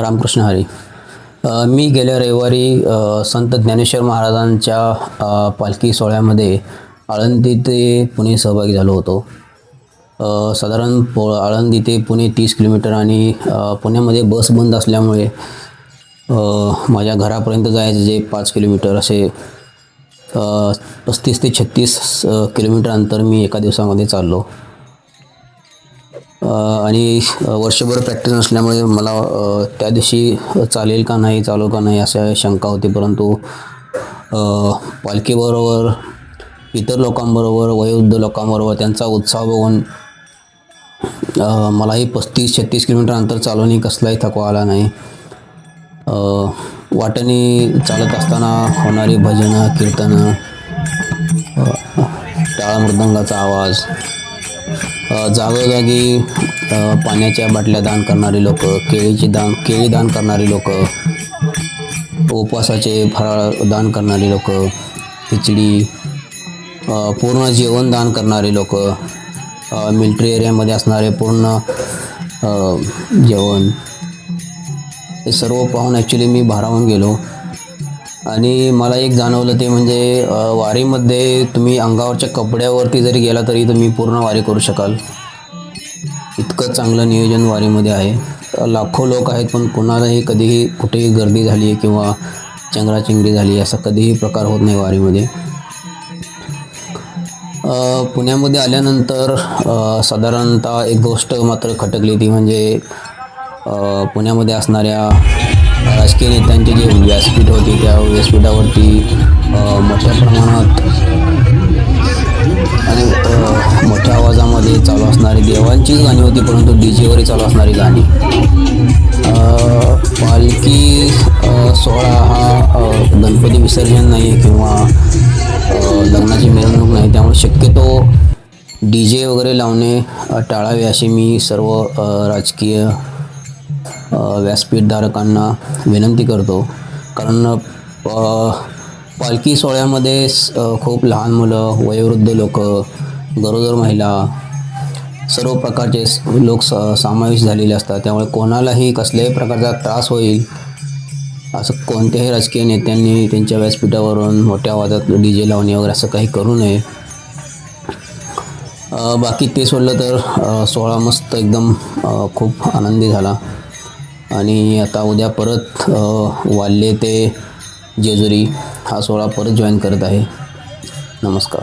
रामकृष्ण हरी. मी गेल्या रविवारी संत ज्ञानेश्वर महाराजांच्या पालखी सोहळ्यामध्ये आळंदी ते पुणे सहभागी झालो होतो. साधारण पो आळंदी ते पुणे तीस किलोमीटर आणि पुण्यामध्ये बस बंद असल्यामुळे माझ्या घरापर्यंत जायचं जे पाच किलोमीटर असे पस्तीस ते छत्तीस किलोमीटर अंतर मी एका दिवसामध्ये चाललो. आणि वर्षभर प्रॅक्टिस नसल्यामुळे मला त्या दिवशी चालेल का नाही चालू का नाही अशा शंका होती. परंतु पालखीबरोबर इतर लोकांबरोबर वयोवृद्ध लोकांबरोबर त्यांचा उत्साह बघून मलाही पस्तीस छत्तीस किलोमीटर अंतर चालवणे कसलाही थकवा आला नाही. वाटणी चालत असताना होणारी भजनं कीर्तनं टाळा मृदंगाचा आवाज जागोजागी पाण्याच्या बाटल्या दान करणारी लोक केळीची दान केळी दान करणारी लोक उपवासाचे फराळ दान करणारी लोक खिचडी पूर्ण जेवण दान करणारी लोक मिलिटरी एरियामध्ये असणारे पूर्ण जेवण. हे सर्व पाहून ॲक्च्युली मी भारावून गेलो. आणि मला एक जाणवलं ते म्हणजे वारीमध्ये तुम्ही अंगावरच्या कपड्यावरती जरी गेला तरी तुम्ही पूर्ण वारी करू शकाल. इतकं चांगलं नियोजन वारीमध्ये आहे. लाखो लोक आहेत पण कुणालाही कधीही कुठेही गर्दी झाली आहे किंवा चंगराचिंगरी झाली असा कधीही प्रकार होत नाही वारीमध्ये. पुण्यामध्ये आल्यानंतर साधारणतः एक गोष्ट मात्र खटकली ती म्हणजे पुण्यामध्ये असणाऱ्या राजकीय नेत्यांचे जे व्यासपीठ होते त्या व्यासपीठावरती मोठ्या प्रमाणात आणि मोठ्या आवाजामध्ये चालू असणारी देवांचीच गाणी होती परंतु डी जेवरही चालू असणारी गाणी. पालखी सोहळा हा गणपती विसर्जन नाही आहे किंवा लग्नाची मिरवणूक नाही त्यामुळे शक्यतो डी जे वगैरे लावणे टाळावे असे मी सर्व राजकीय व्यासपीठधारकांना विनंती करतो. कारण प पालखी सोहळ्यामध्ये स- खूप लहान मुलं वयोवृद्ध लोक गरोदर महिला सर्व प्रकारचे लोक स समावेश झालेले असतात. त्यामुळे कोणालाही कसल्याही प्रकारचा त्रास होईल असं कोणत्याही राजकीय नेत्यांनी त्यांच्या व्यासपीठावरून मोठ्या आवाजात डी जे लावणे वगैरे असं काही करू नये. बाकी ते सोडलं तर सोहळा मस्त एकदम खूप आनंदी झाला. आणि आता उद्या परत वाल्ले ते जेजुरी हा सोहळा परत जॉईन करत आहे. नमस्कार.